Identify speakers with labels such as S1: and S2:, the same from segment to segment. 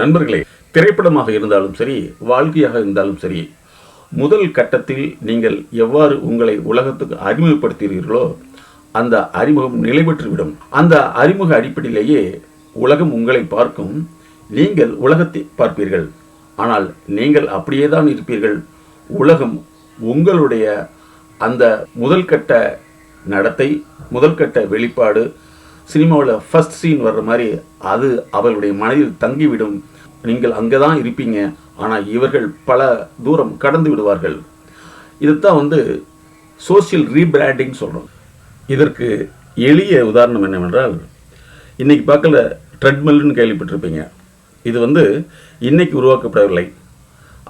S1: நண்பர்களே திரைப்படமாக இருந்தாலும் சரி வாழ்க்கையாக இருந்தாலும் சரி முதல் கட்டத்தில் நீங்கள் எவ்வாறு உங்களை உலகத்துக்கு அறிமுகப்படுத்துகிறீர்களோ அந்த அறிமுகம் நிலை பெற்றுவிடும். அந்த அறிமுக அடிப்படையிலேயே உலகம் உங்களை பார்க்கும். நீங்கள் உலகத்தை பார்ப்பீர்கள். ஆனால் நீங்கள் அப்படியே தான் இருப்பீர்கள். உலகம் உங்களுடைய அந்த முதல் கட்ட நடத்தை முதல் கட்ட வெளிப்பாடு சினிமாவில் ஃபஸ்ட் சீன் வர்ற மாதிரி அது அவளுடைய மனதில் தங்கிவிடும். நீங்கள் அங்கே தான் இருப்பீங்க. ஆனால் இவர்கள் பல தூரம் கடந்து விடுவார்கள். இதுதான் வந்து சோஷியல் ரீபிராண்டிங் சொல்கிறோம் இதற்கு எளிய உதாரணம் என்னவென்றால் இன்றைக்கி பார்க்கல ட்ரெட்மில்னு கேள்விப்பட்டிருப்பீங்க. இது வந்து இன்றைக்கி உருவாக்கப்படவில்லை.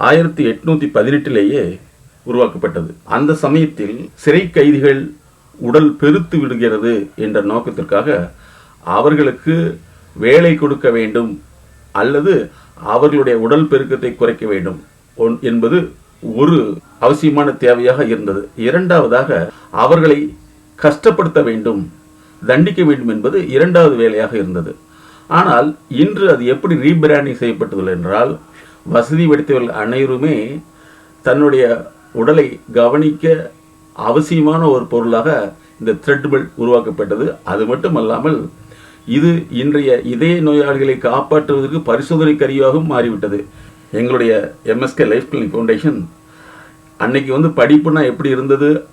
S1: ஆயிரத்தி எட்நூற்றி பதினெட்டிலேயே உருவாக்கப்பட்டது. அந்த சமயத்தில் சிறை கைதிகள் உடல் பெருத்து விடுகிறது என்ற நோக்கத்திற்காக அவர்களுக்கு வேலை கொடுக்க வேண்டும் அல்லது அவர்களுடைய உடல் பெருக்கத்தை குறைக்க வேண்டும். ஒன்- என்பது ஒரு அவசியமான தேவையாக இருந்தது. இரண்டாவதாக அவர்களை கஷ்டப்படுத்த வேண்டும் தண்டிக்க வேண்டும் என்பது இரண்டாவது வேலையாக இருந்தது. ஆனால் இன்று அது எப்படி ரீபிராண்டிங் செய்யப்பட்டது என்றால் வசதி படைத்தவர்கள் அனைவருமே தன்னுடைய உடலை கவனிக்க அவசியமான ஒரு பொருளாக இந்த த்ரெட்மில் உருவாக்கப்பட்டது. அது மட்டும் அல்லாமல் இது இன்றைய இதய நோயாளிகளை காப்பாற்றுவதற்கு பரிசோதனை கருவியாகவும் மாறிவிட்டது. எங்களுடைய எம்எஸ்கே லைஃப் கிளினிக் ஃபவுண்டேஷன் அன்னைக்கு வந்து படிப்புனா எப்படி இருந்தது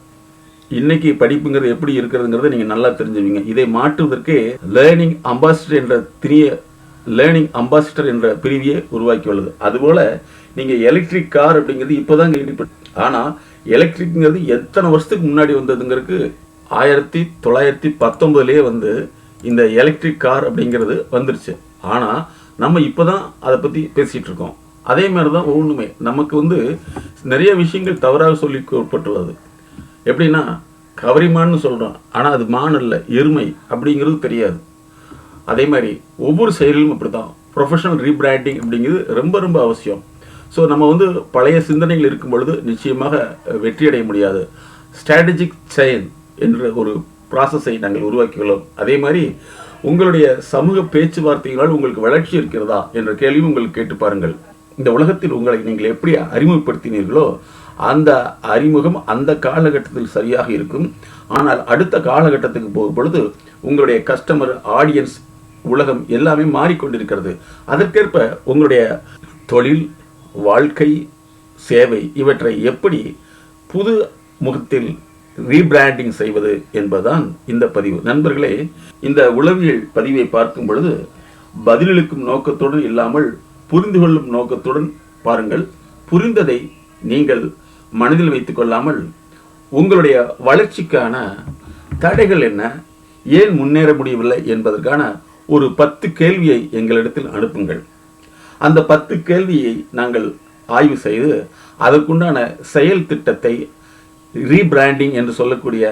S1: இன்னைக்கு படிப்புங்கிறது எப்படி இருக்கிறதுங்கிறத நீங்கள் நல்லா தெரிஞ்சுவீங்க. இதை மாற்றுவதற்கே லேர்னிங் அம்பாசிடர் என்ற திரிய லேர்னிங் அம்பாசிடர் என்ற பிரிவியை உருவாக்கியுள்ளது. அதுபோல் நீங்கள் எலக்ட்ரிக் கார் அப்படிங்கிறது இப்போதான் கேள்விப்பட்டு ஆனால் எலக்ட்ரிக்ங்கிறது எத்தனை வருஷத்துக்கு முன்னாடி வந்ததுங்கிறதுக்கு ஆயிரத்தி தொள்ளாயிரத்தி பத்தொன்பதுலேயே வந்து இந்த எலக்ட்ரிக் கார் அப்படிங்கிறது வந்துருச்சு. ஆனால் நம்ம இப்போ தான் அதை பற்றி பேசிகிட்டு இருக்கோம். அதே மாதிரி தான் ஒவ்வொன்றுமே. நமக்கு வந்து நிறைய விஷயங்கள் தவறாக சொல்லி கூறப்பட்டுள்ளது. எப்படின்னா கவரிமான்னு சொல்கிறோம் ஆனால் அது மான் இல்லை எருமை அப்படிங்கிறது தெரியாது. அதே மாதிரி ஒவ்வொரு செயலிலும் அப்படி தான் ப்ரொஃபஷனல் ரீபிராண்டிங் அப்படிங்கிறது ரொம்ப ரொம்ப அவசியம். ஸோ நம்ம வந்து பழைய சிந்தனைகள் இருக்கும் பொழுது நிச்சயமாக வெற்றியடைய முடியாது. ஸ்ட்ராட்டஜிக் செயன் என்ற ஒரு ப்ராசஸை நாங்கள் உருவாக்கியுள்ளோம். அதே மாதிரி உங்களுடைய சமூக பேச்சுவார்த்தைகளால் உங்களுக்கு வளர்ச்சி இருக்கிறதா என்ற கேள்வியும் உங்களுக்கு கேட்டு பாருங்கள். இந்த உலகத்தில் உங்களை நீங்கள் எப்படி அறிமுகப்படுத்தினீர்களோ அந்த அறிமுகம் அந்த காலகட்டத்தில் சரியாக இருக்கும். ஆனால் அடுத்த காலகட்டத்துக்கு போகும் பொழுது உங்களுடைய கஸ்டமர் ஆடியன்ஸ் உலகம் எல்லாமே மாறிக்கொண்டிருக்கிறது. அதற்கேற்ப உங்களுடைய தொழில் வாழ்க்கை சேவை இவற்றை எப்படி புது முகத்தில் ரீபிராண்டிங் செய்வது என்பதுதான் இந்த பதிவு. நண்பர்களே இந்த உளவியல் பதிவை பார்க்கும் பொழுது பதிலளிக்கும் நோக்கத்துடன் இல்லாமல் புரிந்து கொள்ளும் நோக்கத்துடன் பாருங்கள். புரிந்ததை நீங்கள் மனதில் வைத்து கொள்ளாமல் உங்களுடைய வளர்ச்சிக்கான தடைகள் என்ன? ஏன் முன்னேற முடியவில்லை என்பதற்கான ஒரு பத்து கேள்வியை எங்களிடத்தில் அனுப்புங்கள். அந்த பத்து கேள்வியை நாங்கள் ஆய்வு செய்து அதற்குண்டான செயல் திட்டத்தை ரீபிராண்டிங் என்று சொல்லக்கூடிய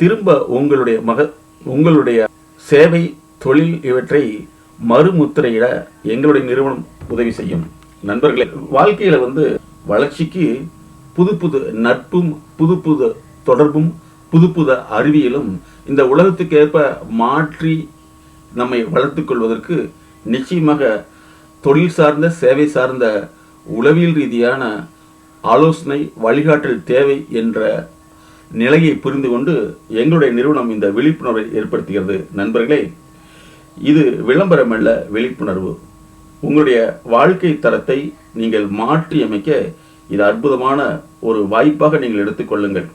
S1: திரும்ப உங்களுடைய மக உங்களுடைய சேவை தொழில் இவற்றை மறுமுத்திரையிட எங்களுடைய நிறுவனம் உதவி செய்யும். நண்பர்களே வாழ்க்கையில் வந்து வளர்ச்சிக்கு புது புது நட்பும் புது புது தொடர்பும் புது புது அறிவியலும் இந்த உலகத்துக்கேற்ப மாற்றி நம்மை வளர்த்து கொள்வதற்கு நிச்சயமாக தொழில் சார்ந்த சேவை சார்ந்த உளவியல் ரீதியான ஆலோசனை வழிகாட்டல் தேவை என்ற நிலையை புரிந்து கொண்டு எங்களுடைய நிறுவனம் இந்த விழிப்புணர்வை ஏற்படுத்துகிறது. நண்பர்களே இது விளம்பரம் அல்ல விழிப்புணர்வு. உங்களுடைய வாழ்க்கை தரத்தை நீங்கள் மாற்றி அமைக்க இது அற்புதமான ஒரு வாய்ப்பாக நீங்கள் எடுத்துக்கொள்ளுங்கள்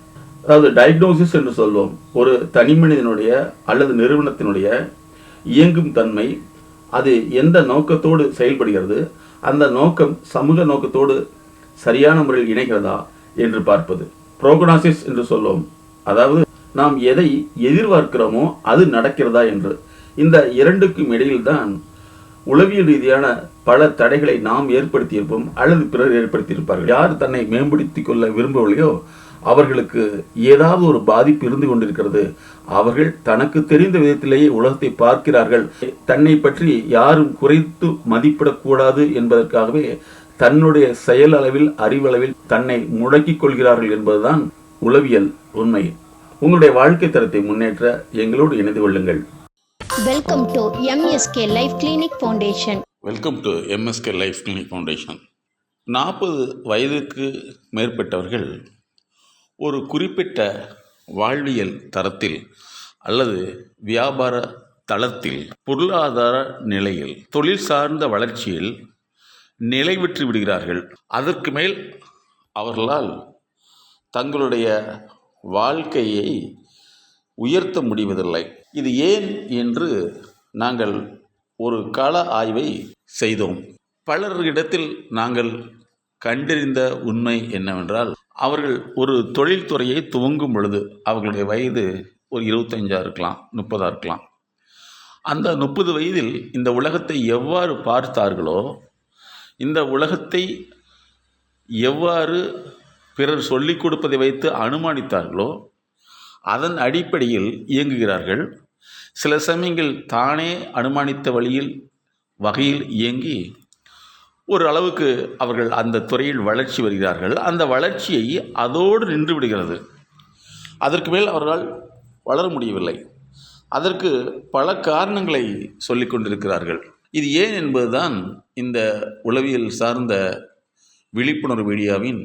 S1: அதாவது டயக்னோசிஸ் என்று சொல்வோம். ஒரு தனி மனிதனுடைய அல்லது நிறுவனத்தினுடைய இயங்கும் தன்மை அது எந்த நோக்கத்தோடு செயல்படுகிறது? அந்த நோக்கம் சமூக நோக்கத்தோடு சரியான முறையில் இணைகிறதா என்று பார்ப்பது. புரோகனாசிஸ் என்று சொல்லுவோம் அதாவது நாம் எதை எதிர்பார்க்கிறோமோ அது நடக்கிறதா என்று. இந்த இரண்டுக்கும் இடையில்தான் உளவியல் ரீதியான பல தடைகளை நாம் ஏற்படுத்தியிருப்போம் அல்லது பிறர் ஏற்படுத்தியிருப்பார்கள். யார் தன்னை மேம்படுத்திக் கொள்ள விரும்பவில்லையோ அவர்களுக்கு ஏதாவது ஒரு பாதிப்பு இருந்து கொண்டிருக்கிறது. அவர்கள் தனக்கு தெரிந்த விதத்திலேயே உலகத்தை பார்க்கிறார்கள். தன்னை பற்றி யாரும் குறைத்து மதிப்பிடக்கூடாது என்பதற்காகவே தன்னுடைய செயல் அளவில் அறிவளவில் தன்னை முடக்கிக் கொள்கிறார்கள் என்பதுதான் உளவியல் உண்மை. உங்களுடைய வாழ்க்கை தரத்தை முன்னேற்ற எங்களோடு இணைந்து கொள்ளுங்கள்.
S2: Welcome to MSK life clinic foundation
S1: welcome to MSK life clinic foundation நாற்பது வயதுக்கு மேற்பட்டவர்கள் ஒரு குறிப்பிட்ட வாழ்வியல் தரத்தில் அல்லது வியாபார தளத்தில் பொருளாதார நிலையில் தொழில் சார்ந்த வளர்ச்சியில் நிலைவிற்று விடுகிறார்கள். அதற்கு மேல் அவர்களால் தங்களுடைய வாழ்க்கையை உயர்த்த முடிவதில்லை. இது ஏன் என்று நாங்கள் ஒரு கள ஆய்வை செய்தோம். பலரிடத்தில் நாங்கள் கண்டறிந்த உண்மை என்னவென்றால் அவர்கள் ஒரு தொழில்துறையை துவங்கும் பொழுது அவர்களுடைய வயது ஒரு இருபத்தஞ்சா இருக்கலாம் முப்பதாக இருக்கலாம். அந்த முப்பது வயதில் இந்த உலகத்தை எவ்வாறு பார்த்தார்களோ இந்த உலகத்தை எவ்வாறு பிறர் சொல்லிக் கொடுப்பதை வைத்து அனுமானித்தார்களோ அதன் அடிப்படையில் இயங்குகிறார்கள். சில சமயங்கள் தானே அனுமானித்த வழியில் வகையில் இயங்கி ஒரு அளவுக்கு அவர்கள் அந்த துறையில் வளர்ச்சி வருகிறார்கள். அந்த வளர்ச்சியை அதோடு நின்று விடுகிறது. அதற்கு மேல் அவர்களால் வளர முடியவில்லை. அதற்கு பல காரணங்களை சொல்லி கொண்டிருக்கிறார்கள். இது ஏன் என்பதுதான் இந்த உளவியல் சார்ந்த விழிப்புணர்வு மீடியாவின்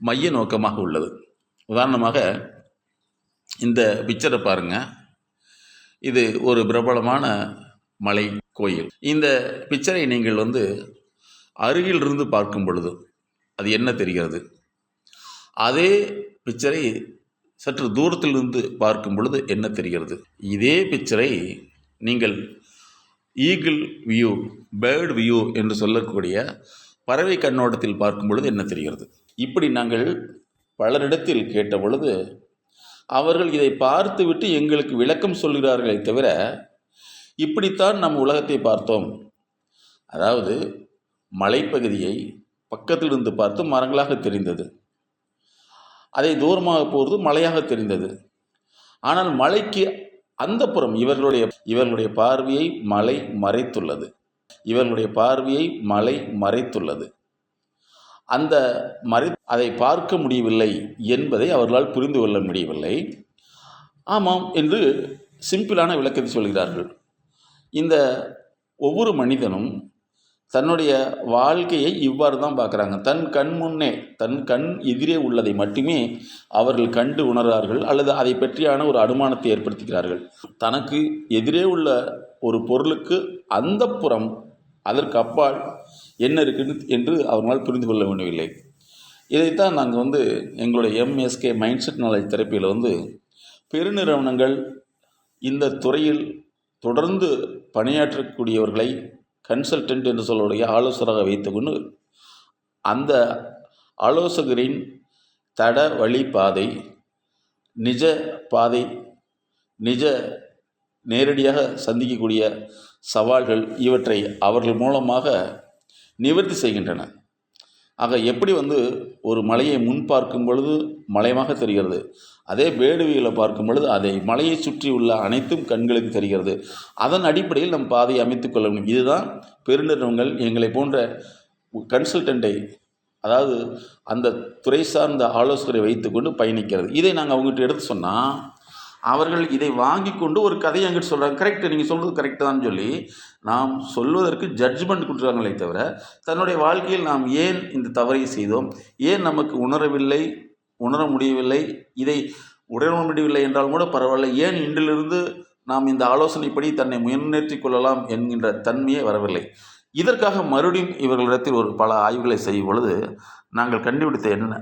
S1: மைய நோக்கமாக உள்ளது. உதாரணமாக இந்த பிக்சரை பாருங்கள் இது ஒரு பிரபலமான மலை கோயில். இந்த பிக்சரை நீங்கள் வந்து அருகிலிருந்து பார்க்கும் பொழுது அது என்ன தெரிகிறது? அதே பிக்சரை சற்று தூரத்திலிருந்து பார்க்கும் பொழுது என்ன தெரிகிறது? இதே பிக்சரை நீங்கள் ஈகிள் வியூ பேர்டு வியூ என்று சொல்லக்கூடிய பறவை கண்ணோட்டத்தில் பார்க்கும் பொழுது என்ன தெரிகிறது? இப்படி நாங்கள் பலரிடத்தில் கேட்ட பொழுது அவர்கள் இதை பார்த்துவிட்டு எங்களுக்கு விளக்கம் சொல்கிறார்களே தவிர இப்படித்தான் நம் உலகத்தை பார்த்தோம். அதாவது மலைப்பகுதியை பக்கத்திலிருந்து பார்த்து மரங்களாக தெரிந்தது. அதை தூரமாக போவது மலையாக தெரிந்தது. ஆனால் மலைக்கு அந்த புறம் இவர்களுடைய இவர்களுடைய பார்வையை மலை மறைத்துள்ளது. இவர்களுடைய பார்வையை மலை மறைத்துள்ளது. அந்த மறை அதை பார்க்க முடியவில்லை என்பதை அவர்களால் புரிந்து கொள்ள முடியவில்லை. ஆமாம் என்று சிம்பிளான விளக்கத்தை சொல்கிறார்கள். இந்த ஒவ்வொரு மனிதனும் தன்னுடைய வாழ்க்கையை இவ்வாறு தான் பார்க்குறாங்க. தன் கண் முன்னே தன் கண் எதிரே உள்ளதை மட்டுமே அவர்கள் கண்டு உணர்கிறார்கள் அல்லது அதை பற்றியான ஒரு அனுமானத்தை ஏற்படுத்துகிறார்கள். தனக்கு எதிரே உள்ள ஒரு பொருளுக்கு அந்த புறம் அதற்கு அப்பால் என்ன இருக்குன்னு என்று அவர்களால் புரிந்து கொள்ள முடியவில்லை இதைத்தான் நாங்கள் வந்து எங்களுடைய எம்எஸ்கே மைண்ட் செட் நாலேஜ் தெரப்பியில் வந்து பெருநிறுவனங்கள் இந்த துறையில் தொடர்ந்து பணியாற்றக்கூடியவர்களை கன்சல்டன்ட் என்று சொல்லக்கூடிய ஆலோசகராக வைத்துக்கொண்டு அந்த ஆலோசகரின் தட வழி பாதை நிஜ பாதை நிஜ நேரடியாக சந்திக்கக்கூடிய சவால்கள் இவற்றை அவர்கள் மூலமாக நிவர்த்தி செய்கின்றன. ஆக எப்படி வந்து ஒரு மலையை முன் பார்க்கும் பொழுது மலையமாக தெரிகிறது? அதே வேடுவியில் பார்க்கும் பொழுது அதை மலையை சுற்றி உள்ள அனைத்தும் கண்களுக்கு தெரிகிறது. அதன் அடிப்படையில் நம் பாதையை அமைத்துக் கொள்ள முடியும் இதுதான் பெருநிறுவனங்கள் எங்களை போன்ற கன்சல்டண்ட்டை அதாவது அந்த துறை சார்ந்த ஆலோசகரை வைத்துக்கொண்டு பயணிக்கிறது. இதை நாங்கள் அவங்ககிட்ட எடுத்து சொன்னால் அவர்கள் இதை வாங்கி கொண்டு ஒரு கதையை அங்கிட்டு சொல்கிறாங்க கரெக்டு நீங்கள் சொல்கிறது கரெக்டு தான் சொல்லி நாம் சொல்வதற்கு ஜட்ஜ்மெண்ட் கொடுக்குறாங்களே தவிர தன்னுடைய வாழ்க்கையில் நாம் ஏன் இந்த தவறை செய்தோம்? ஏன் நமக்கு உணரவில்லை? உணர முடியவில்லை. இதை உணர முடியவில்லை என்றால் கூட பரவாயில்ல. ஏன் இன்றிலிருந்து நாம் இந்த ஆலோசனைப்படி தன்னை முன்னேற்றி கொள்ளலாம் என்கின்ற தன்மையே வரவில்லை. இதற்காக மறுபடியும் இவர்களிடத்தில் ஒரு பல ஆய்வுகளை செய்யும் பொழுது நாங்கள் கண்டுபிடித்த என்ன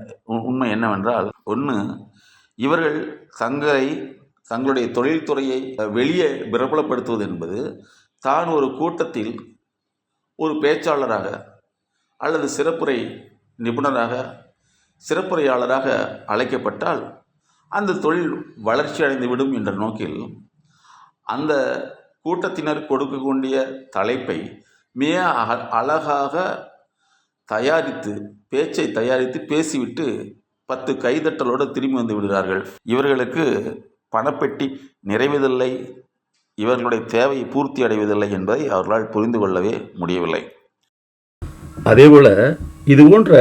S1: உண்மை என்னவென்றால் ஒன்று இவர்கள் தங்களை தங்களுடைய தொழில்துறையை வெளியே பிரபலப்படுத்துவது என்பது தான் ஒரு கூட்டத்தில் ஒரு பேச்சாளராக அல்லது சிறப்புரை நிபுணராக சிறப்புரையாளராக அழைக்கப்பட்டால் அந்த தொழில் வளர்ச்சி அடைந்துவிடும் என்ற நோக்கில் அந்த கூட்டத்தினர் கொடுக்கக்கூடிய தலைப்பை மிக அழகாக தயாரித்து பேச்சை தயாரித்து பேசிவிட்டு பத்து கைதட்டலோடு திரும்பி வந்து விடுகிறார்கள். இவர்களுக்கு பணப்பெட்டி நிறைவதில்லை. இவர்களுடைய தேவையை பூர்த்தி அடைவதில்லை என்பதை அவர்களால் புரிந்து கொள்ளவே முடியவில்லை.
S2: அதேபோல் இது போன்ற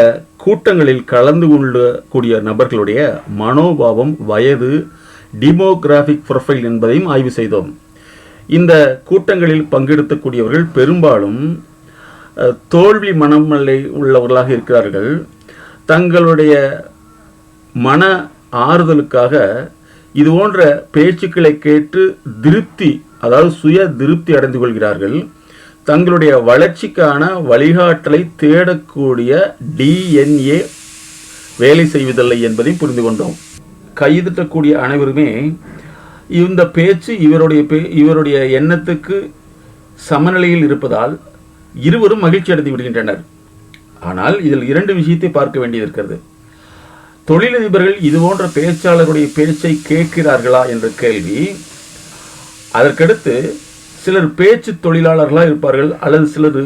S2: கூட்டங்களில் கலந்து கொள்ளக்கூடிய நபர்களுடைய மனோபாவம் வயது டிமோகிராஃபிக் ப்ரொஃபைல் என்பதையும் ஆய்வு செய்தோம். இந்த கூட்டங்களில் பங்கெடுக்கக்கூடியவர்கள் பெரும்பாலும் தோல்வி மனநிலை உள்ளவர்களாக இருக்கிறார்கள். தங்களுடைய மன ஆறுதலுக்காக இது போன்ற பேச்சுக்களை கேட்டு திருப்தி அதாவது சுய திருப்தி அடைந்து கொள்கிறார்கள். தங்களுடைய வளர்ச்சிக்கான வழிகாட்டலை தேடக்கூடிய டிஎன்ஏ வேலை செய்வதில்லை என்பதை புரிந்து கொண்டோம். கைதட்டக்கூடிய அனைவருமே இந்த பேச்சு இவருடைய பே இவருடைய எண்ணத்துக்கு சமநிலையில் இருப்பதால் இருவரும் மகிழ்ச்சி அடைந்து விடுகின்றனர். ஆனால் இதில் இரண்டு விஷயத்தை பார்க்க வேண்டியது இருக்கிறது. தொழிலதிபர்கள் இதுபோன்ற பேச்சாளருடைய பேச்சை கேட்கிறார்களா என்ற கேள்வி. அதற்கடுத்து சிலர் பேச்சு தொழிலாளர்களாக இருப்பார்கள் அல்லது சிலர்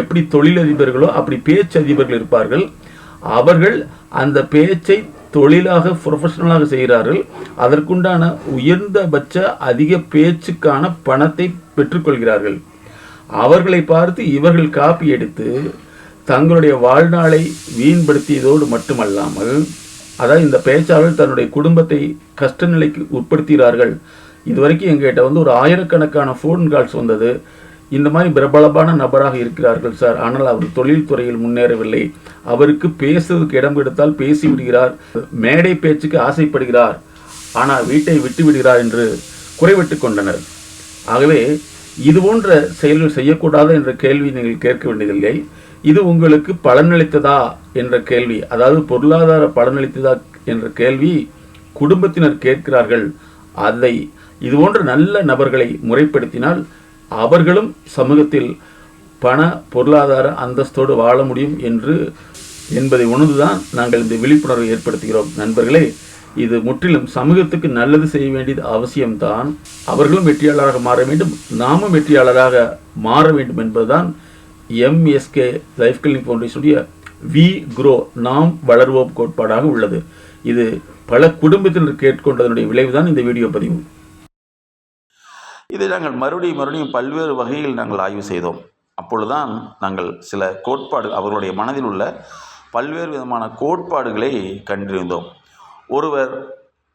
S2: எப்படி தொழிலதிபர்களோ அப்படி பேச்சு அதிபர்கள் இருப்பார்கள். அவர்கள் அந்த பேச்சை தொழிலாக ப்ரொஃபஷனலாக செய்கிறார்கள். அதற்குண்டான உயர்ந்தபட்ச அதிக பேச்சுக்கான பணத்தை பெற்றுக்கொள்கிறார்கள். அவர்களை பார்த்து இவர்கள் காப்பி எடுத்து தங்களுடைய வாழ்நாளை வீண்படுத்தியதோடு மட்டுமல்லாமல் அதாவது இந்த பேச்சாளர் தன்னுடைய குடும்பத்தை கஷ்ட நிலைக்கு உட்படுத்துகிறார்கள். இது வரைக்கும் எங்ககிட்ட வந்து ஒரு ஆயிரக்கணக்கான ஃபோன் கால்ஸ் வந்தது. இந்த மாதிரி பிரபலமான நபராக இருக்கிறார்கள் சார் ஆனால் அவர் தொழில்துறையில் முன்னேறவில்லை. அவருக்கு பேசுவதற்கு இடம் கொடுத்தால் பேசி விடுகிறார் மேடை பேச்சுக்கு ஆசைப்படுகிறார். ஆனால் வீட்டை விட்டு விடுகிறார் என்று குறைவிட்டு கொண்டனர். ஆகவே இது போன்ற செயல்கள் செய்யக்கூடாது என்ற கேள்வி நீங்கள் கேட்க வேண்டியதில்லை. இது உங்களுக்கு பலனளித்ததா என்ற கேள்வி. அதாவது பொருளாதார பலனளித்ததா என்ற கேள்வி குடும்பத்தினர் கேட்கிறார்கள். அதை இதுபோன்ற நல்ல நபர்களை முறைப்படுத்தினால் அவர்களும் சமூகத்தில் பண பொருளாதார அந்தஸ்தோடு வாழ முடியும் என்று என்பதை உணர்ந்துதான் நாங்கள் இந்த விழிப்புணர்வை ஏற்படுத்துகிறோம். நண்பர்களே இது முற்றிலும் சமூகத்துக்கு நல்லது செய்ய வேண்டியது அவசியம்தான். அவர்களும் வெற்றியாளராக மாற வேண்டும். நாமும் வெற்றியாளராக மாற வேண்டும் என்பதுதான் எம்எஸ்கே லைஃப் கிளினிக் ஃபவுண்டேஷனுடைய வி குரோ நாம் வளர்வோம் கோட்பாடாக உள்ளது. இது பல குடும்பத்தினர் கேட்கொண்டதனுடைய விளைவுதான் இந்த வீடியோ பதிவு.
S1: இதை நாங்கள் மறுபடியும் மறுபடியும் பல்வேறு வகையில் நாங்கள் ஆய்வு செய்தோம். அப்பொழுதுதான் நாங்கள் சில கோட்பாடு அவர்களுடைய மனதில் உள்ள பல்வேறு விதமான கோட்பாடுகளை கண்டறிந்தோம். ஒருவர்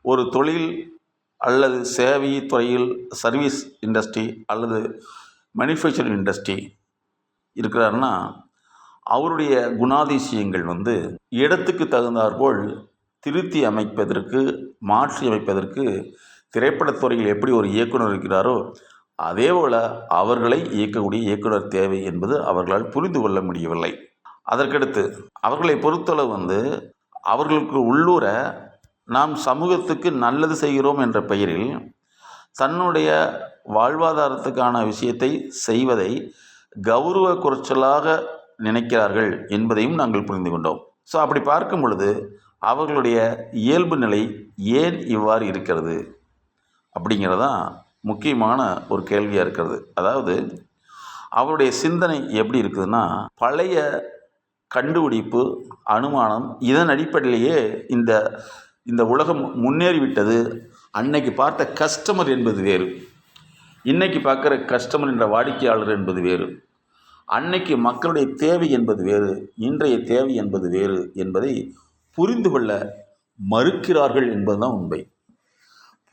S1: ஒரு தொழில் அல்லது சேவை துறையில் சர்வீஸ் இண்டஸ்ட்ரி அல்லது மேனுஃபேக்சரிங் இண்டஸ்ட்ரி இருக்கிறாருன்னா அவருடைய குணாதிசயங்கள் வந்து இடத்துக்கு தகுந்தாற்போல் திருத்தி அமைப்பதற்கு மாற்றி அமைப்பதற்கு திரைப்படத்துறையில் எப்படி ஒரு இயக்குனர் இருக்கிறாரோ அதே போல் அவர்களை இயக்கக்கூடிய இயக்குனர் தேவை என்பது அவர்களால் புரிந்து கொள்ள முடியவில்லை. அதற்கடுத்து அவர்களை பொறுத்தளவு வந்து அவர்களுக்கு உள்ளூர நாம் சமூகத்துக்கு நல்லது செய்கிறோம் என்ற பெயரில் தன்னுடைய வாழ்வாதாரத்துக்கான விஷயத்தை செய்வதை கௌரவ குறைச்சலாக நினைக்கிறார்கள் என்பதையும் நாங்கள் புரிந்து கொண்டோம். ஸோ அப்படி பார்க்கும் பொழுது அவர்களுடைய இயல்பு நிலை ஏன் இவ்வாறு இருக்கிறது? அப்படிங்கிறதான் முக்கியமான ஒரு கேள்வியாக இருக்கிறது. அதாவது அவருடைய சிந்தனை எப்படி இருக்குதுன்னா பழைய கண்டுபிடிப்பு அனுமானம் இதன் அடிப்படையிலேயே இந்த இந்த உலகம் முன்னேறிவிட்டது. அன்னைக்கு பார்த்த கஸ்டமர் என்பது வேறு. இன்னைக்கு பார்க்குற கஸ்டமர் என்ற வாடிக்கையாளர் என்பது வேறு. அன்னைக்கு மக்களுடைய தேவை என்பது வேறு. இன்றைய தேவை என்பது வேறு என்பதை புரிந்து கொள்ள மறுக்கிறார்கள் என்பதுதான் உண்மை.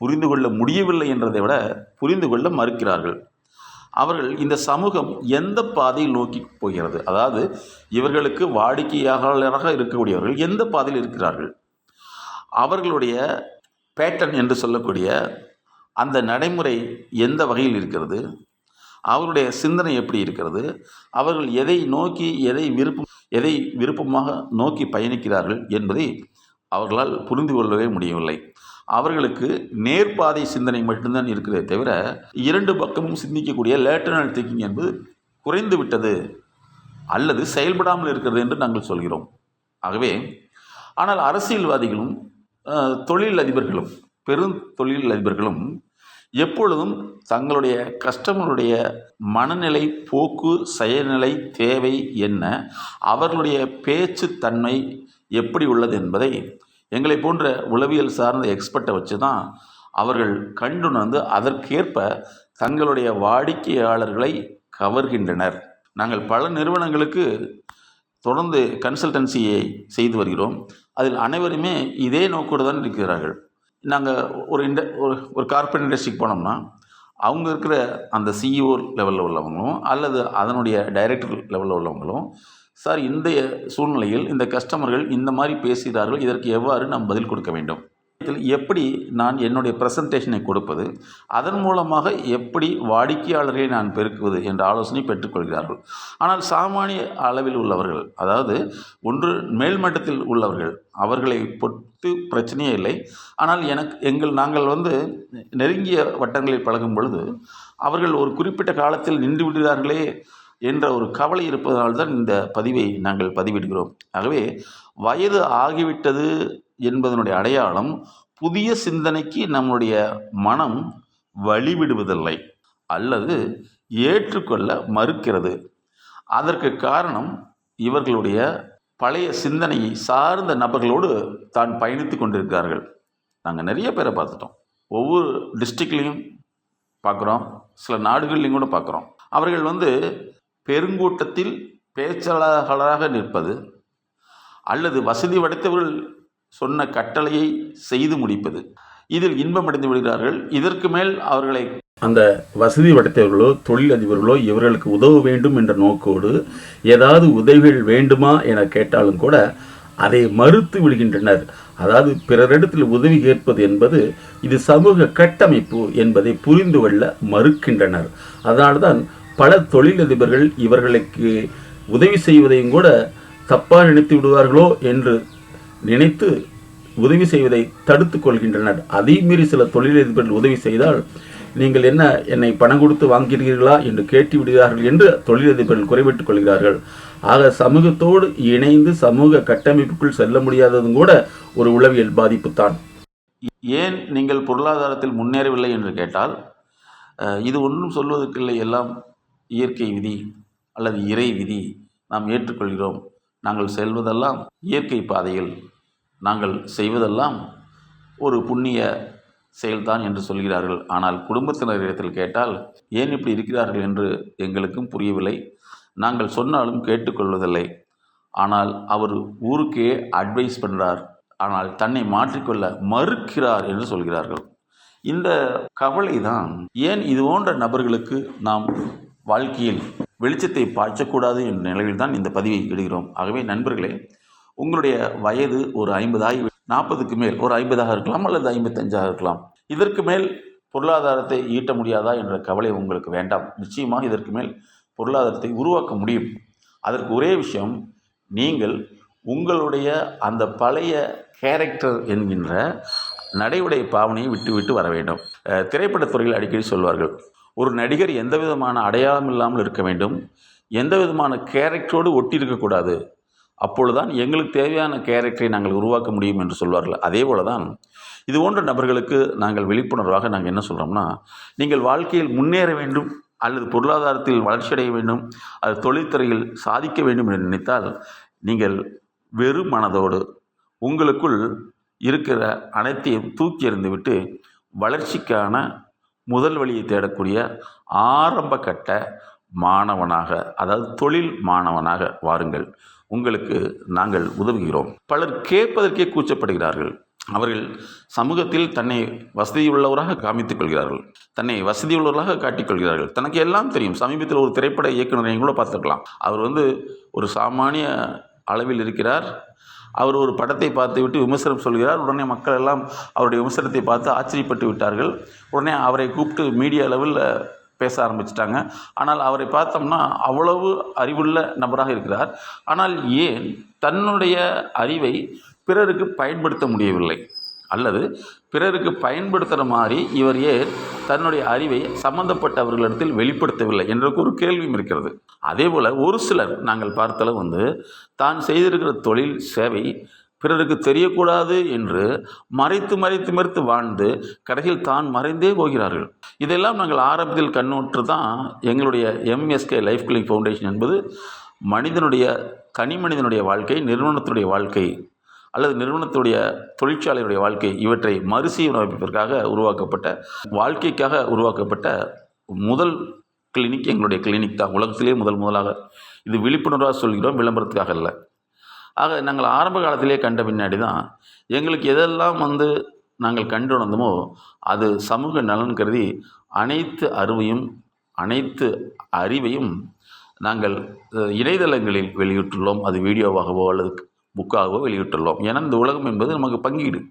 S1: புரிந்து கொள்ள முடியவில்லை என்றதை விட புரிந்து கொள்ள மறுக்கிறார்கள். அவர்கள் இந்த சமூகம் எந்த பாதையில் நோக்கி போகிறது? அதாவது இவர்களுக்கு வாடிக்கையாளராக இருக்கக்கூடியவர்கள் எந்த பாதையில் இருக்கிறார்கள்? அவர்களுடைய பேட்டர்ன் என்று சொல்லக்கூடிய அந்த நடைமுறை எந்த வகையில் இருக்கிறது? அவருடைய சிந்தனை எப்படி இருக்கிறது? அவர்கள் எதை நோக்கி எதை விருப்பம் எதை விருப்பமாக நோக்கி பயணிக்கிறார்கள் என்பதை அவர்களால் புரிந்து கொள்ளவே முடியவில்லை. அவர்களுக்கு நேர்பாதை சிந்தனை மட்டும்தான் இருக்கிறதே தவிர இரண்டு பக்கமும் சிந்திக்கக்கூடிய லேட்டர்னல் திங்கிங் என்பது குறைந்து விட்டது அல்லது செயல்படாமல் இருக்கிறது என்று நாங்கள் சொல்கிறோம். ஆகவே ஆனால் அரசியல்வாதிகளும் தொழில் அதிபர்களும் பெரும் தொழில் அதிபர்களும் எப்பொழுதும் தங்களுடைய கஸ்டமருடைய மனநிலை போக்கு செயல்நிலை தேவை என்ன அவர்களுடைய பேச்சு தன்மை எப்படி உள்ளது என்பதை எங்களை போன்ற உளவியல் சார்ந்த எக்ஸ்பர்ட்டை வச்சு தான் அவர்கள் கண்டுணர்ந்து அதற்கேற்ப தங்களுடைய வாடிக்கையாளர்களை கவர்கின்றனர். நாங்கள் பல நிறுவனங்களுக்கு தொடர்ந்து கன்சல்டன்சியை செய்து வருகிறோம். அதில் அனைவருமே இதே நோக்கோடு தான் இருக்கிறார்கள். நாங்கள் ஒரு இண்ட ஒரு ஒரு கார்பரேட் இண்டஸ்ட்ரிக்கு போனோம்னா அவங்க இருக்கிற அந்த சிஇஓ லெவலில் உள்ளவங்களும் அல்லது அதனுடைய டைரக்டர் லெவலில் உள்ளவங்களும் சார் இன்றைய சூழ்நிலையில் இந்த கஸ்டமர்கள் இந்த மாதிரி பேசுகிறார்கள் இதற்கு எவ்வாறு நாம் பதில் கொடுக்க வேண்டும்? இதில் எப்படி நான் என்னுடைய ப்ரெசன்டேஷனை கொடுப்பது அதன் மூலமாக எப்படி வாடிக்கையாளர்களை நான் பெருக்குவது என்ற ஆலோசனை பெற்றுக்கொள்கிறார்கள். ஆனால் சாமானிய அளவில் உள்ளவர்கள் அதாவது ஒன்று மேல்மட்டத்தில் உள்ளவர்கள் அவர்களை பொறுத்து பிரச்சனையே இல்லை. ஆனால் எனக்கு எங்கள் நாங்கள் வந்து நெருங்கிய வட்டங்களில் பழகும் பொழுது அவர்கள் ஒரு குறிப்பிட்ட காலத்தில் நின்று விடுகிறார்களே என்ற ஒரு கவலை இருப்பதனால்தான் இந்த பதிவை நாங்கள் பதிவிடுகிறோம். ஆகவே வயது ஆகிவிட்டது என்பதனுடைய அடையாளம் புதிய சிந்தனைக்கு நம்முடைய மனம் வழிவிடுவதில்லை அல்லது ஏற்றுக்கொள்ள மறுக்கிறது. அதற்கு காரணம் இவர்களுடைய பழைய சிந்தனையை சார்ந்த நபர்களோடு தான் பயணித்து கொண்டிருக்கிறார்கள். நாங்கள் நிறைய பேரை பார்த்துட்டோம். ஒவ்வொரு டிஸ்ட்ரிக்ட்லேயும் பார்க்குறோம். சில நாடுகள்லையும் கூட பார்க்குறோம். அவர்கள் வந்து பெருங்கூட்டத்தில் பேச்சாளர்களாக நிற்பது அல்லது வசதி படைத்தவர்கள் சொன்ன கட்டளையை செய்து முடிப்பது. இதில் இன்பமடைந்து விடுகிறார்கள். இதற்கு மேல் அவர்களை
S2: அந்த வசதி படைத்தவர்களோ தொழிலதிபர்களோ இவர்களுக்கு உதவ வேண்டும் என்ற நோக்கோடு ஏதாவது உதவிகள் வேண்டுமா என கேட்டாலும் கூட அதை மறுத்து விடுகின்றனர். அதாவது பிறரிடத்தில் உதவி கேட்பது என்பது இது சமூக கட்டமைப்பு என்பதை புரிந்து கொள்ள மறுக்கின்றனர். அதனால்தான் பல தொழிலதிபர்கள் இவர்களுக்கு உதவி செய்வதையும் கூட தப்பாக நினைத்து விடுவார்களோ என்று நினைத்து உதவி செய்வதை தடுத்துக் கொள்கின்றனர். அதே மீறி சில தொழிலதிபர்கள் உதவி செய்தால் நீங்கள் என்ன என்னை பணம் கொடுத்து வாங்கிறீர்களா என்று கேட்டு விடுகிறார்கள் என்று தொழிலதிபர்கள் குறைவிட்டுக் கொள்கிறார்கள். ஆக சமூகத்தோடு இணைந்து சமூக கட்டமைப்புக்குள் செல்ல முடியாததும் கூட ஒரு உளவியல் பாதிப்புத்தான்
S1: ஏன் நீங்கள் பொருளாதாரத்தில் முன்னேறவில்லை என்று கேட்டால் இது ஒன்றும் சொல்வதற்கில்லை எல்லாம் இயற்கை விதி அல்லது இறை விதி நாம் ஏற்றுக்கொள்கிறோம். நாங்கள் செல்வதெல்லாம் இயற்கை பாதையில். நாங்கள் செய்வதெல்லாம் ஒரு புண்ணிய செயல்தான் என்று சொல்கிறார்கள். ஆனால் குடும்பத்தினரிடத்தில் கேட்டால் ஏன் இப்படி இருக்கிறார்கள் என்று எங்களுக்கும் புரியவில்லை. நாங்கள் சொன்னாலும் கேட்டுக்கொள்வதில்லை. ஆனால் அவர் ஊருக்கே அட்வைஸ் பண்ணுறார் ஆனால் தன்னை மாற்றிக்கொள்ள மறுக்கிறார் என்று சொல்கிறார்கள். இந்த கவலை தான் ஏன் இது போன்ற நபர்களுக்கு நாம் வாழ்க்கையில் வெளிச்சத்தை பாய்ச்சக்கூடாது என்ற நிலையில் தான் இந்த பதிவை இடுகிறோம். ஆகவே நண்பர்களே உங்களுடைய வயது ஒரு ஐம்பதாகி நாற்பதுக்கு மேல் ஒரு ஐம்பதாக இருக்கலாம் அல்லது ஐம்பத்தஞ்சாக இருக்கலாம். இதற்கு மேல் பொருளாதாரத்தை ஈட்ட முடியாதா என்ற கவலை உங்களுக்கு வேண்டாம். நிச்சயமாக இதற்கு மேல் பொருளாதாரத்தை உருவாக்க முடியும். அதற்கு ஒரே விஷயம் நீங்கள் உங்களுடைய அந்த பழைய கேரக்டர் என்கின்ற நடைவுடை பாவனையை விட்டு விட்டு வர வேண்டும். அஹ், திரைப்படத் துறையில் அடிக்கடி சொல்வார்கள் ஒரு நடிகர் எந்த விதமான அடையாளம் இல்லாமல் இருக்க வேண்டும் எந்த விதமான கேரக்டரோடு ஒட்டி இருக்கக்கூடாது அப்பொழுதுதான் எங்களுக்கு தேவையான கேரக்டரை நாங்கள் உருவாக்க முடியும் என்று சொல்வார்கள். அதே போல தான் இது போன்ற நபர்களுக்கு நாங்கள் விழிப்புணர்வாக நாங்கள் என்ன சொல்கிறோம்னா நீங்கள் வாழ்க்கையில் முன்னேற வேண்டும் அல்லது பொருளாதாரத்தில் வளர்ச்சியடைய வேண்டும் அது தொழில்துறையில் சாதிக்க வேண்டும் என்று நினைத்தால் நீங்கள் வெறும் மனதோடு உங்களுக்குள் இருக்கிற அனைத்தையும் தூக்கி எறிந்துவிட்டு வளர்ச்சிக்கான முதல் வழியை தேடக்கூடிய ஆரம்ப கட்ட மாணவனாக அதாவது தொழில் மாணவனாக வாருங்கள். உங்களுக்கு நாங்கள் உதவுகிறோம். பலர் கேட்பதற்கே கூச்சப்படுகிறார்கள். அவர்கள் சமூகத்தில் தன்னை வசதியுள்ளவராக காமித்துக் கொள்கிறார்கள். தன்னை வசதியுள்ளவராக காட்டிக்கொள்கிறார்கள் தனக்கு எல்லாம் தெரியும். சமீபத்தில் ஒரு திரைப்பட இயக்குனரையும் கூட பார்த்துருக்கலாம். அவர் வந்து ஒரு சாமானிய அளவில் இருக்கிறார். அவர் ஒரு படத்தை பார்த்துவிட்டு விமர்சனம் சொல்கிறார். உடனே மக்கள் எல்லாம் அவருடைய விமர்சனத்தை பார்த்து ஆச்சரியப்பட்டு விட்டார்கள். உடனே அவரை கூப்பிட்டு மீடியா லெவலில் பேச ஆரம்பிச்சிட்டாங்க. ஆனால் அவரை பார்த்தோம்னா அவ்வளவு அறிவுள்ள நபராக இருக்கிறார். ஆனால் ஏன்? தன்னுடைய அறிவை பிறருக்கு பயன்படுத்த முடியவில்லை. அல்லது பிறருக்கு பயன்படுத்துகிற மாதிரி இவர் ஏன் தன்னுடைய அறிவை சம்பந்தப்பட்டவர்களிடத்தில் வெளிப்படுத்தவில்லை என்ற ஒரு கேள்வியும் இருக்கிறது. அதே போல் ஒரு சிலர் நாங்கள் பார்த்தளவு வந்து தான் செய்திருக்கிற தொழில் சேவை பிறருக்கு தெரியக்கூடாது என்று மறைத்து மறைத்து மறைத்து வாழ்ந்து கடைசியில் தான் மறைந்தே போகிறார்கள். இதெல்லாம் நாங்கள் ஆரம்பத்தில் கண்ணோற்று தான் எங்களுடைய எம்எஸ்கே லைஃப் கிளினிக் ஃபவுண்டேஷன் என்பது மனிதனுடைய தனி மனிதனுடைய வாழ்க்கை நிறுவனத்துடைய வாழ்க்கை அல்லது நிறுவனத்துடைய தொழிற்சாலையுடைய வாழ்க்கை இவற்றை மறுசீரமைப்பதற்காக உருவாக்கப்பட்ட வாழ்க்கைக்காக உருவாக்கப்பட்ட முதல் கிளினிக் எங்களுடைய கிளினிக் தான். உலகத்திலே முதல் முதலாக. இது விழிப்புணர்வாக சொல்கிறோம் விளம்பரத்துக்காக இல்லை ஆக நாங்கள் ஆரம்ப காலத்திலே கண்ட பின்னாடி தான் எங்களுக்கு எதெல்லாம் வந்து நாங்கள் கண்டு உணர்ந்தோமோ அது சமூக நலன் கருதி அனைத்து அறிவையும் அனைத்து அறிவையும் நாங்கள் இணையதளங்களில் வெளியிட்டுள்ளோம். அது வீடியோவாகவோ அல்லது புக்காகவோ வெளியிட்டுள்ளோம். ஏன்னா இந்த உலகம் என்பது நமக்கு பங்கீடு.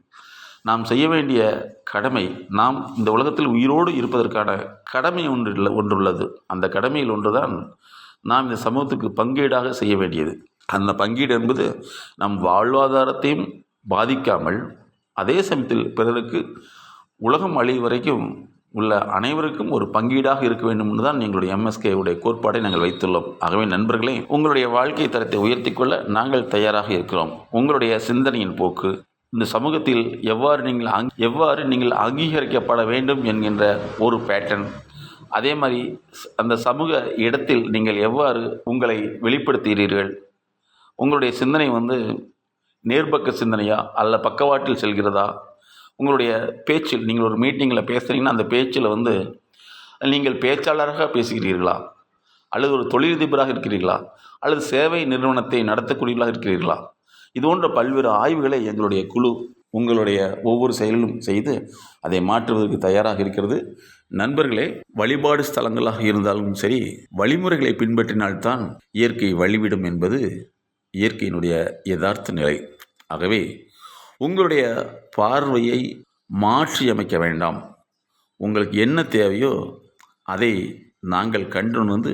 S1: நாம் செய்ய வேண்டிய கடமை நாம் இந்த உலகத்தில் உயிரோடு இருப்பதற்கான கடமை ஒன்று இல்லை ஒன்றுள்ளது. அந்த கடமையில் ஒன்றுதான் நாம் இந்த சமூகத்துக்கு பங்கீடாக செய்ய வேண்டியது. அந்த பங்கீடு என்பது நம் வாழ்வாதாரத்தையும் பாதிக்காமல் அதே சமயத்தில் பிறருக்கு உலகம் அழிவு வரைக்கும் உள்ள அனைவருக்கும் ஒரு பங்கீடாக இருக்க வேண்டும் என்று தான் எங்களுடைய எம்எஸ்கேவுடைய உடைய கோட்பாடை நாங்கள் வைத்துள்ளோம். ஆகவே நண்பர்களே உங்களுடைய வாழ்க்கை தரத்தை உயர்த்தி கொள்ள நாங்கள் தயாராக இருக்கிறோம். உங்களுடைய சிந்தனையின் போக்கு இந்த சமூகத்தில் எவ்வாறு நீங்கள் அங் எவ்வாறு நீங்கள் அங்கீகரிக்கப்பட வேண்டும் என்கின்ற ஒரு பேட்டர்ன் அதே மாதிரி அந்த சமூக இடத்தில் நீங்கள் எவ்வாறு உங்களை வெளிப்படுத்துகிறீர்கள்? உங்களுடைய சிந்தனை வந்து நேர்பக்க சிந்தனையா அல்ல பக்கவாட்டில் செல்கிறதா? உங்களுடைய பேச்சில் நீங்கள் ஒரு மீட்டிங்கில் பேசுகிறீங்கன்னா அந்த பேச்சில் வந்து நீங்கள் பேச்சாளராக பேசுகிறீர்களா? அல்லது ஒரு தொழிலதிபராக இருக்கிறீர்களா? அல்லது சேவை நிறுவனத்தை நடத்தக்கூடியவர்களாக இருக்கிறீர்களா? இது போன்ற பல்வேறு ஆய்வுகளை எங்களுடைய குழு உங்களுடைய ஒவ்வொரு செயலிலும் செய்து அதை மாற்றுவதற்கு தயாராக இருக்கிறது. நண்பர்களே வழிபாடு ஸ்தலங்களாக இருந்தாலும் சரி வழிமுறைகளை பின்பற்றினால்தான் இயற்கை வழிவிடும் என்பது இயற்கையினுடைய யதார்த்த நிலை. ஆகவே உங்களுடைய பார்வையை மாற்றி அமைக்க வேண்டாம். உங்களுக்கு என்ன தேவையோ அதை நாங்கள் கண்டு வந்து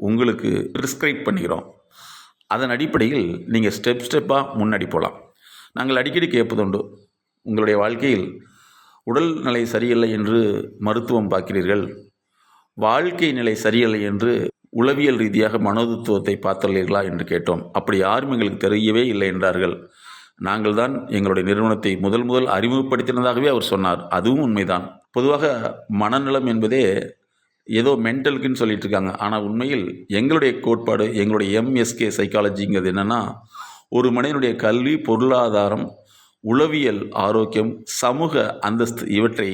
S1: உங்களுக்கு ப்ரிஸ்கிரைப் பண்ணிக்கிறோம் அதன் அடிப்படையில் நீங்கள் ஸ்டெப் ஸ்டெப்பாக முன்னாடி போகலாம் நாங்கள் அடிக்கடி கேட்பதுண்டு உங்களுடைய வாழ்க்கையில் உடல்நிலை சரியில்லை என்று மருத்துவம் பார்க்கிறீர்கள். வாழ்க்கை நிலை சரியில்லை என்று உளவியல் ரீதியாக மனோதத்துவத்தை பார்த்துள்ளீர்களா என்று கேட்டோம். அப்படி யாரும் எங்களுக்கு தெரியவே இல்லை என்றார்கள். நாங்கள் தான் எங்களுடைய நிறுவனத்தை முதல் முதல் அறிமுகப்படுத்தினதாகவே அவர் சொன்னார். அதுவும் உண்மைதான். பொதுவாக மனநலம் என்பதே ஏதோ மென்டலுக்குன்னு சொல்லிட்டு இருக்காங்க. ஆனால் உண்மையில் எங்களுடைய கோட்பாடு எங்களுடைய எம்எஸ்கே சைக்காலஜிங்கிறது என்னென்னா ஒரு மனிதனுடைய கல்வி பொருளாதாரம் உளவியல் ஆரோக்கியம் சமூக அந்தஸ்து இவற்றை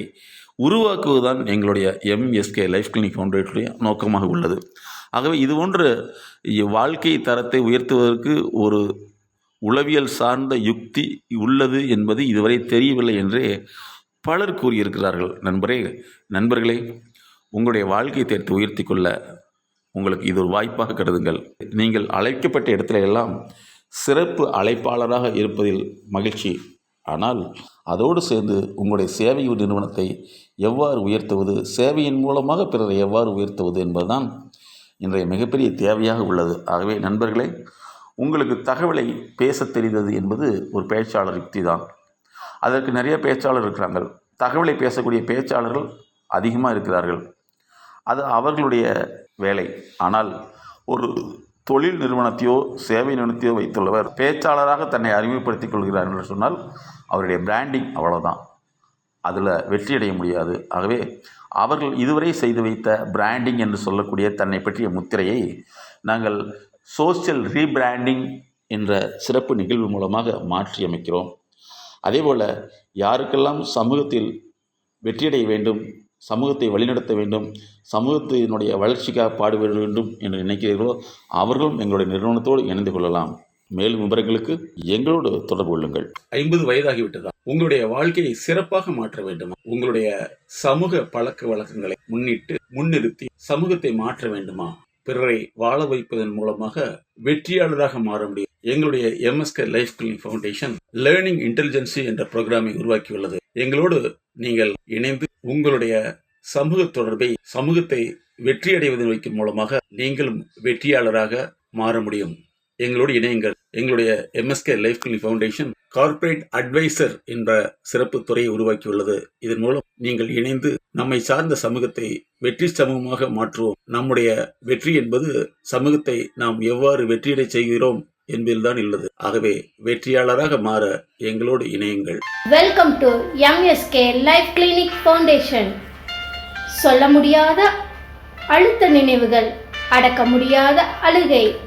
S1: உருவாக்குவதுதான் எங்களுடைய எம்எஸ்கே லைஃப் கிளினிக் ஃபவுண்டேஷனுடைய நோக்கமாக உள்ளது. ஆகவே இது போன்று வாழ்க்கை தரத்தை உயர்த்துவதற்கு ஒரு உளவியல் சார்ந்த யுக்தி உள்ளது என்பது இதுவரை தெரியவில்லை என்றே பலர் கூறியிருக்கிறார்கள். நண்பரே நண்பர்களே உங்களுடைய வாழ்க்கை தேர்த்து உயர்த்தி கொள்ள உங்களுக்கு இது ஒரு வாய்ப்பாக கருதுங்கள். நீங்கள் அழைக்கப்பட்ட இடத்துல எல்லாம் சிறப்பு அழைப்பாளராக இருப்பதில் மகிழ்ச்சி. ஆனால் அதோடு சேர்ந்து உங்களுடைய சேவை நிறுவனத்தை எவ்வாறு உயர்த்துவது சேவையின் மூலமாக பிறரை எவ்வாறு உயர்த்துவது என்பதுதான் இன்றைய மிகப்பெரிய தேவையாக உள்ளது. ஆகவே நண்பர்களே உங்களுக்கு தகவலை பேசத் தெரிந்தது என்பது ஒரு பேச்சாளர் யுக்தி தான். அதற்கு நிறைய பேச்சாளர் இருக்கிறாங்க தகவலை பேசக்கூடிய பேச்சாளர்கள் அதிகமாக இருக்கிறார்கள். அது அவர்களுடைய வேலை. ஆனால் ஒரு தொழில் நிறுவனத்தையோ சேவை நிறுவனத்தையோ வைத்துள்ளவர் பேச்சாளராக தன்னை அறிமுகப்படுத்திக் கொள்கிறார் என்று சொன்னால் அவருடைய பிராண்டிங் அவ்வளோதான் அதில் வெற்றியடைய முடியாது. ஆகவே அவர்கள் இதுவரை செய்து வைத்த பிராண்டிங் என்று சொல்லக்கூடிய தன்னை பற்றிய முத்திரையை நாங்கள் சோஷியல் ரீபிராண்டிங் என்ற சிறப்பு நிகழ்வு மூலமாக மாற்றியமைக்கிறோம். அதேபோல் யாருக்கெல்லாம் சமூகத்தில் வெற்றியடைய வேண்டும் சமூகத்தை வழிநடத்த வேண்டும் சமூகத்தினுடைய வளர்ச்சிக்காக பாடுபட வேண்டும் என்று நினைக்கிறீர்களோ அவர்களும் எங்களுடைய நிறுவனத்தோடு இணைந்து கொள்ளலாம். மேலும் விவரங்களுக்கு எங்களோடு தொடர்பு கொள்ளுங்கள். ஐம்பது வயதாகிவிட்டதா? உங்களுடைய வாழ்க்கையை சிறப்பாக மாற்ற வேண்டுமா? உங்களுடைய சமூக பழக்க வழக்கங்களை முன்னிட்டு முன்னிறுத்தி சமூகத்தை மாற்ற வேண்டுமா? பிறரை வாழ வைப்பதன் மூலமாக வெற்றியாளராக மாற முடியும். எங்களுடைய MSK life clinic foundation learning intelligence என்ற ப்ரோக்ராமை உருவாக்கியுள்ளது. எங்களோடு நீங்கள் இணைந்து உங்களுடைய சமூக தொடர்பை சமூகத்தை வெற்றியடைவதன் வைக்கும் மூலமாக நீங்களும் வெற்றியாளராக மாற முடியும். எங்களோடு இணையுங்கள். எங்களுடைய MSK life clinic foundation corporate advisor என்ற சிறப்பு துறையை உருவாக்கியுள்ளது. இதன் மூலம் நீங்கள் இணைந்து நம்மை சார்ந்த சமூகத்தை வெற்றி சமூகமாக மாற்றுவோம். நம்முடைய வெற்றி என்பது சமூகத்தை நாம் எவ்வாறு வெற்றியடை செய்கிறோம் என்பதில்தான் உள்ளது. ஆகவே வெற்றியாளராக மாற எங்களோடு இணையுங்கள்.
S3: Welcome to MSK life clinic foundation சொல்ல முடியாத அழுத்த நினைவுகள் அடக்க முடியாத அழுகை.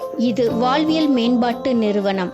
S3: இது வாழ்வியல் மேம்பாட்டு நிறுவனம்.